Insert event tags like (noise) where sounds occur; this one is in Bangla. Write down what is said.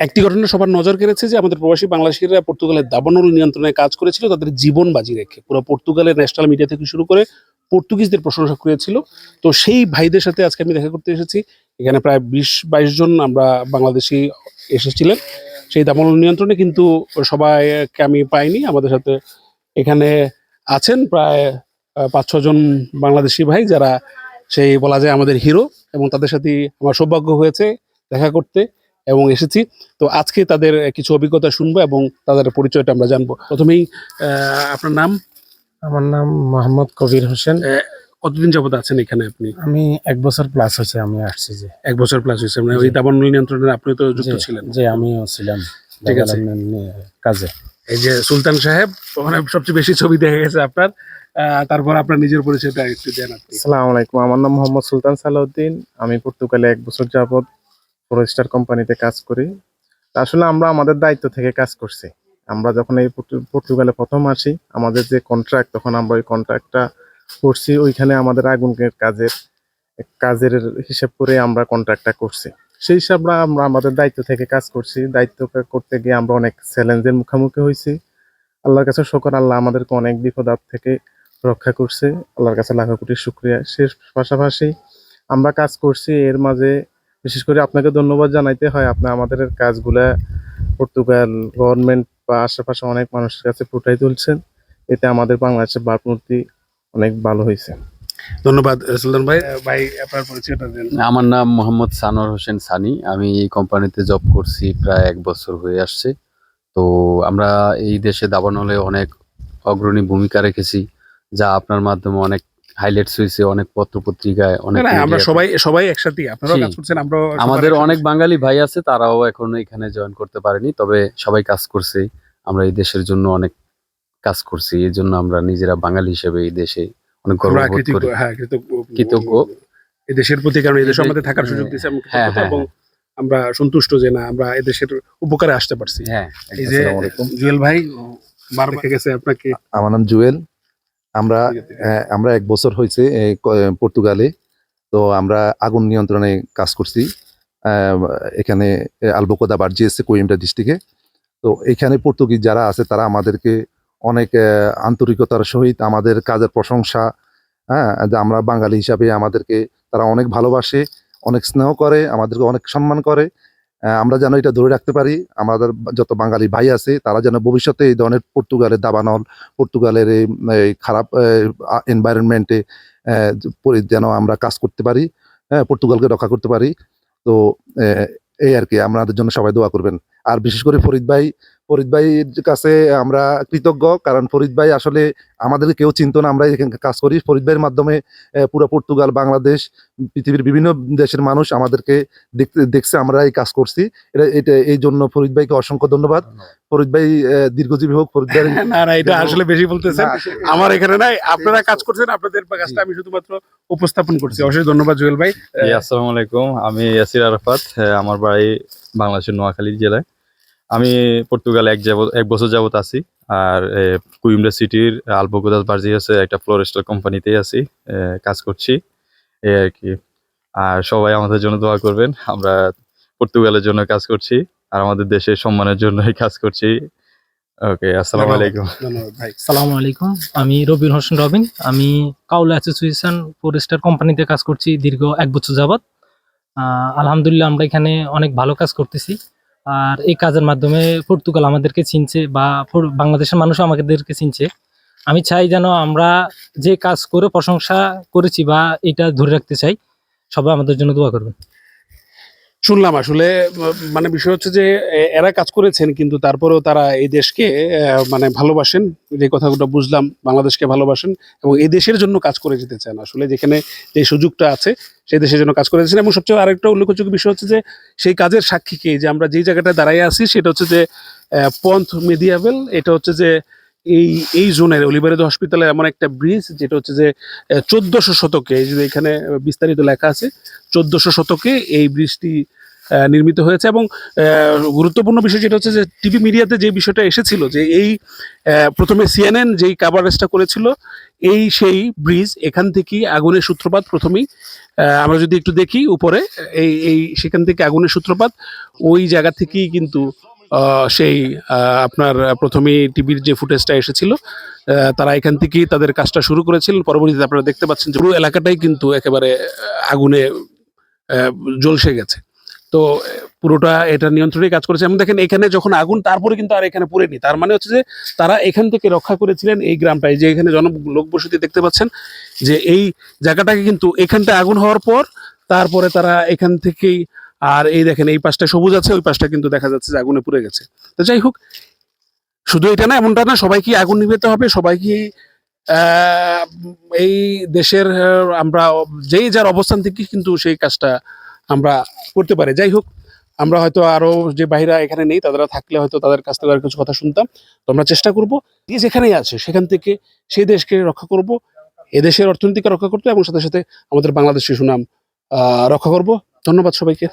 একটি ঘটনা সবার নজর কেড়েছে যে আমাদের প্রবাসী বাংলাদেশিরা পর্তুগালের দাবানল নিয়ন্ত্রণে কাজ করেছিল, তাদের জীবন বাজি রেখে। পুরো পর্তুগালের ন্যাশনাল মিডিয়া থেকে শুরু করে পর্তুগিজদের প্রশংসা করেছিল তো সেই ভাইদের সাথে আজকে আমি দেখা করতে এসেছি। এখানে প্রায় বিশ, বাইশ জন আমরা বাংলাদেশি এসেছিলেন। সেই দাবানল নিয়ন্ত্রণে কিন্তু সবাইকে আমি পাইনি, আমাদের সাথে এখানে আছেন প্রায় পাঁচ ছজন বাংলাদেশি ভাই যারা সেই বলা যায় আমাদের হিরো এবং তাদের সাথে আমার সৌভাগ্য হয়েছে দেখা করতে। এবং এসেছি। তো আজকে তাদের কিছু অভিজ্ঞতা শুনব এবং তাদের পরিচয়টা আমরা জানব। প্রথমেই আহ, আপনার নাম? আমার নাম মোহাম্মদ কবির হোসেন। কতদিন যাবত আছেন এখানে আপনি? আমি এক বছর প্লাস হয়েছে আমি আসছি যে। এক বছর প্লাস হয়েছে মানে ওই দাবানল নিয়ন্ত্রণে আপনি তো যুক্ত ছিলেন। যে আমিও ছিলাম ঠিক আছে। কাজে। এই যে সুলতান সাহেব ওখানে সবচেয়ে বেশি ছবি দেখা গেছে আপনার। আহ, তারপর আপনার নিজের পরিচয়টা একটু দেন আপনি। আসসালামু আলাইকুম আমার নাম মোহাম্মদ সুলতান সালাউদ্দিন। আমি পর্তুগালে এক বছর যাবত ফরেস্টার কোম্পানিতে কাজ করি। আসলে আমরা আমাদের দায়িত্ব থেকে কাজ করছি। আমরা যখন এই পর্তুগালে প্রথম আসি, আমাদের যে কন্ট্রাক্ট তখন আমরা ওই কন্ট্রাক্টটা করছি। ওইখানে আমাদের আগুনের কাজের কাজের হিসেব করে আমরা কন্ট্রাক্টটা করছি। সেই হিসাবে আমরা আমাদের দায়িত্ব থেকে কাজ করছি। দায়িত্ব করতে গিয়ে আমরা অনেক চ্যালেঞ্জের মুখোমুখি হয়েছি। আল্লাহর কাছে শকর, আল্লাহ আমাদেরকে অনেক বিপদ আপদ থেকে রক্ষা করছে। আল্লাহর কাছে লাখো কোটি শুক্রিয়া। সে পাশাপাশি আমরা কাজ করছি এর মাঝে বিশেষ করে আপনাকে ধন্যবাদ জানাইতে হয় আপনি আমাদের কাজগুলা পর্তুগাল গভর্নমেন্ট বা আশেপাশে অনেক মানুষের কাছে ফুটাই তুলছেন। এতে আমাদের বাংলাদেশের ভাবমূর্তি অনেক ভালো হয়েছে। ধন্যবাদ সুলতান ভাই। ভাই আপনার পরিচয়টা দেন। আমার নাম মোহাম্মদ সানোর হোসেন সানি। আমি এই কোম্পানিতে জব করছি প্রায় এক বছর হয়ে আসছে। তো আমরা এই দেশে দাবানলে অনেক অগ্রণী ভূমিকা রেখেছি যা আপনার মাধ্যমে অনেক হাইলাইটস হয়েছে অনেক পত্র পত্রিকায় অনেক আমরা সবাই সবাই একসাথে আপনারাও জি। কাজ করছেন আমরা আমাদের অনেক বাঙালি ভাই আছে তারাও এখন এখানে জয়েন করতে পারেনি তবে সবাই কাজ করছে আমরা এই দেশের জন্য অনেক কাজ করছি এই জন্য আমরা নিজেরা বাঙালি হিসেবে এই দেশে অনেক গর্ববোধ করি। হ্যাঁ কৃতজ্ঞ কৃতজ্ঞ। এই দেশের প্রতি কারণ এই দেশে আমাদের থাকার সুযোগ দিয়েছে এবং হ্যাঁ, হ্যাঁ, আমরা সন্তুষ্ট যে না আমরা এই দেশের উপকারে আসতে পারছি। হ্যাঁ এই যে জুয়েল ভাই বার গেছে আপনাকে। আমার নাম জুয়েল। আমরা আমরা এক বছর হয়েছে পর্তুগালে। তো আমরা আগুন নিয়ন্ত্রণে কাজ করছি। এখানে আলবোকোদা বার্জিয়েছে কোয়েম্বরা ডিস্ট্রিক্টে। তো এখানে পর্তুগিজ যারা আছে তারা আমাদেরকে অনেক আন্তরিকতার সহিত আমাদের কাজের প্রশংসা হ্যাঁ যে আমরা বাঙালি হিসাবে আমাদেরকে তারা অনেক ভালোবাসে অনেক স্নেহ করে আমাদেরকে অনেক সম্মান করে। আমরা যেন এটা ধরে রাখতে পারি। আমাদের যত বাঙালি ভাই আছে, তারা যেন ভবিষ্যতে এই ধরনের পর্তুগালের দাবানল, পর্তুগালের এই খারাপ এনভায়রনমেন্টে যেন আমরা কাজ করতে পারি হ্যাঁ পর্তুগালকে রক্ষা করতে পারি। তো এই আর কি আপনাদের জন্য সবাই দোয়া করবেন। আর বিশেষ করে ফরিদ ভাই ফরিদ ভাইয়ের কাছে আমরা কৃতজ্ঞ কারণ ফরিদ ভাই আসলে আমাদেরকে কেউ চিনত না আমরা এখানে কাজ করি। ফরিদ ভাইয়ের মাধ্যমে আহ, পুরো পর্তুগাল বাংলাদেশ পৃথিবীর বিভিন্ন দেশের মানুষ আমাদেরকে দেখতে দেখছে আমরা এই কাজ করছি। এটা এটা এই জন্য ফরিদ ভাইকে অসংখ্য ধন্যবাদ। ফরিদ ভাই আহ, দীর্ঘজীবী হোক ফরিদ ভাই (laughs) না না এটা আসলে বেশি বলতেছেন। আমার এখানে নাই আপনারা কাজ করছেন আপনাদের কাজটা আমি শুধুমাত্র উপস্থাপন করছি। অবশ্যই ধন্যবাদ জুয়েল ভাই। আসসালামু আলাইকুম। আমি ইয়াসির আরাফাত আমার বাড়ি বাংলাদেশের নোয়াখালী জেলায়। আমি পর্তুগালে এক যাবত এক বছর যাবত আছি আর কুইমরা সিটির আলবোগোদাস বার্জিয়াসে একটা ফ্লোরেস্টাল কোম্পানিতেই আছি কাজ করছি এই আর কি। আর সবাই আমাদের জন্য দোয়া করবেন আমরা পর্তুগালের জন্য কাজ করছি আর আমাদের দেশের সম্মানের জন্যই কাজ করছি। ওকে আসসালামু আলাইকুম। ধন্যবাদ ভাই। সালামু আলাইকুম আমি রবিন হোসেন রবিন আমি কাউলা অ্যাসোসিয়েশন ফরেস্টার কোম্পানিতে কাজ করছি দীর্ঘ এক বছর যাবৎ। আহ, আলহামদুলিল্লাহ আমরা এখানে অনেক ভালো কাজ করতেছি। আর এই কাজের মাধ্যমে পর্তুগাল আমাদেরকে চিনছে বা বাংলাদেশের মানুষও আমাদেরকে চিনছে। আমি চাই যেন আমরা যে কাজ করে প্রশংসা করেছি বা এটা ধরে রাখতে চাই, সবাই আমাদের জন্য দোয়া করবেন। শুনলাম আসলে মানে বিষয় হচ্ছে যে এরা কাজ করেছেন কিন্তু তারপরেও তারা এই দেশকে মানে ভালোবাসেন। যে কথাগুলো বুঝলাম, বাংলাদেশকে ভালোবাসেন এবং এই দেশের জন্য কাজ করে যেতে চান। আসলে যেখানে যে সুযোগটা আছে, সেই দেশের জন্য কাজ করে যেতেছেন। এবং সবচেয়ে আরেকটা উল্লেখযোগ্য বিষয় হচ্ছে যে, সেই কাজের সাক্ষীকে যে আমরা যেই জায়গাটায় দাঁড়াই আছি, সেটা হচ্ছে যে পন্থ মেডিয়াবেল এটা হচ্ছে যে এই এই জোনের অলিভারেদ হসপিটালে এমন একটা ব্রিজ যেটা হচ্ছে যে চোদ্দশো শতকে যে এখানে বিস্তারিত লেখা আছে, চোদ্দশো শতকে এই ব্রিজটি নির্মিত হয়েছে এবং গুরুত্বপূর্ণ বিষয় যেটা হচ্ছে যে, টিভি মিডিয়াতে যে বিষয়টা এসেছিল যে এই প্রথমে সিএনএন যেই কাভারেজটা করেছিল, এই সেই ব্রিজ এখান থেকেই আগুনের সূত্রপাত প্রথমেই আমরা যদি একটু দেখি উপরে এই এই সেখান থেকে আগুনের সূত্রপাত, ওই জায়গা থেকেই কিন্তু সেই আপনার প্রথমেই টিভির যে ফুটেজটা এসেছিল তারা এখান থেকেই তাদের কাজটা শুরু করেছিলেন পরবর্তীতে আপনারা দেখতে পাচ্ছেন যে পুরো এলাকাটাই কিন্তু একেবারে আগুনে জ্বলসে গেছে। তো, পুরোটা এটা নিয়ন্ত্রণে কাজ করেছে। এবং দেখেন, এখানে যখন আগুন, তারপরে কিন্তু আর এখানে পুড়েনি। তার মানে হচ্ছে যে, তারা এখান থেকে রক্ষা করেছিলেন এই গ্রামটায়। যে এখানে জন লোকবসতি দেখতে পাচ্ছেন যে, এই জায়গাটাকে কিন্তু এখানটা আগুন হওয়ার পর, তারপরে তারা এখান থেকেই আর এই দেখেন, এই পাশটা সবুজ আছে, ওই পাশটা কিন্তু দেখা যাচ্ছে যে আগুনে পুড়ে গেছে। তো যাই হোক, শুধু এটা না, এমনটা না সবাইকে আগুন নিভাতে হবে? সবাইকে এই দেশের আমরা যেই যার অবস্থান থেকে কিন্তু সেই কাজটা আমরা করতে পারি। যাই হোক, আমরা হয়তো আরও যে বাইরা এখানে নেই তারা থাকলে হয়তো তাদের কাছ থেকে আর কিছু কথা শুনতাম। তো আমরা চেষ্টা করব, যে যেখানেই আছে, সেখান থেকে সেই দেশকে রক্ষা করব, এদেশের অর্থনীতিকে রক্ষা করতে এবং সাথে সাথে আমাদের বাংলাদেশের সুনাম রক্ষা করব। ধন্যবাদ সবাইকে।